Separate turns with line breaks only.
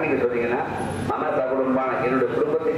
யாருன்னு நீங்க சொன்னீங்கன்னா மம சகுடும்பான என்னுடைய குடும்பத்தை